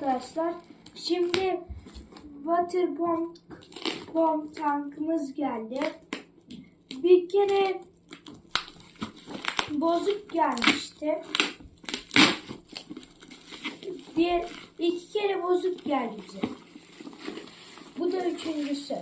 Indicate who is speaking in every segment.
Speaker 1: arkadaşlar. Şimdi water bomb, bomb tankımız geldi. Bir kere bozuk gelmişti. Bir iki kere bozuk geldi. Bu da üçüncüsü.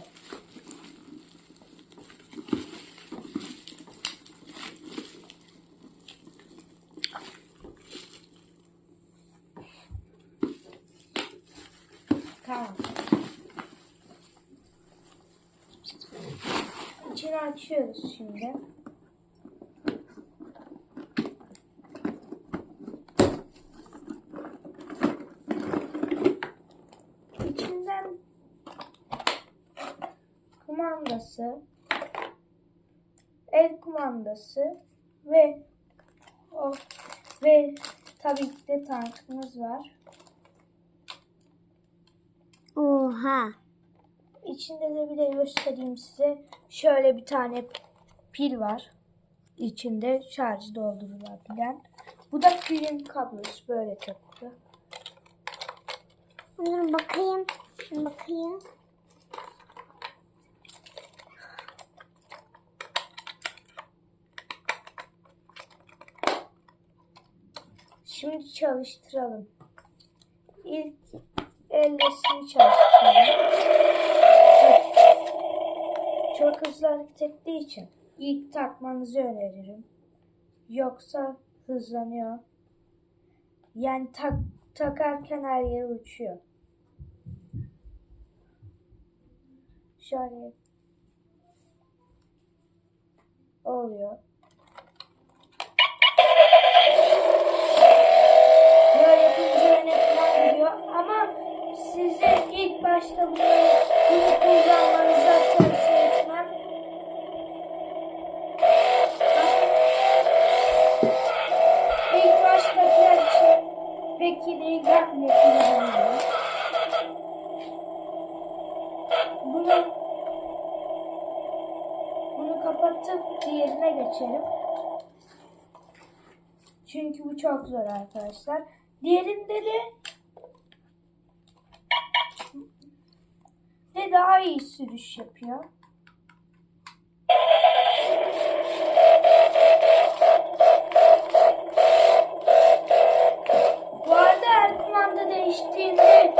Speaker 1: Tamam. İçini açıyoruz şimdi. İçinden kumandası, el kumandası ve o ve tabii ki de tankımız var.
Speaker 2: Oha.
Speaker 1: İçinde de bir de göstereyim size. Şöyle bir tane pil var. İçinde şarjı doldurulabilen. Bu da pilin kablosu böyle takılı.
Speaker 2: Dur bakayım. Bakayım.
Speaker 1: Şimdi çalıştıralım. İlk ellesini çalıştıralım. Çok hızlı hareket ettiği için ilk takmanızı öneririm. Yoksa hızlanıyor. Yani tak, takarken her yere uçuyor. Şöyle başta bunu, kullanmanızı tavsiye etmem. İlk baştakiler için pek iyi değil yapmıyor kullanılıyor. Bunu bunu kapatıp diğerine geçelim. Çünkü bu çok zor arkadaşlar. Diğerinde de de daha iyi sürüş yapıyor. Bu arada her kumanda değiştiğinde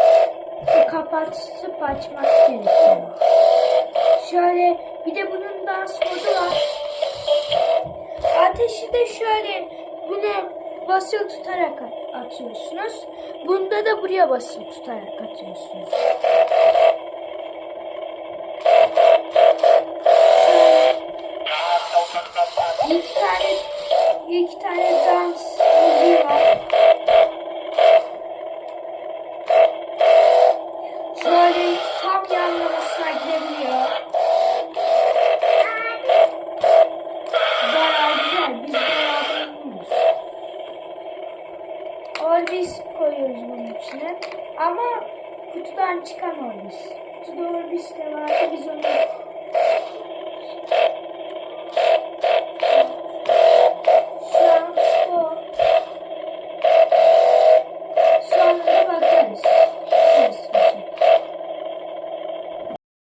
Speaker 1: kapatıp açmak gerekiyor. Şöyle bir de bunun dans modu var. Ateşi de şöyle bunu basılı tutarak atıyorsunuz. Bunda da buraya basılı tutarak atıyorsunuz. İki tane dans müziği var. Şöyle tam yanlamasına gidebiliyor. Bayağı güzel. Biz beraber oynuyoruz. Orbis koyuyoruz bunun içine. Ama kutudan çıkan Orbis. Kutuda Orbis de vardı. Biz onu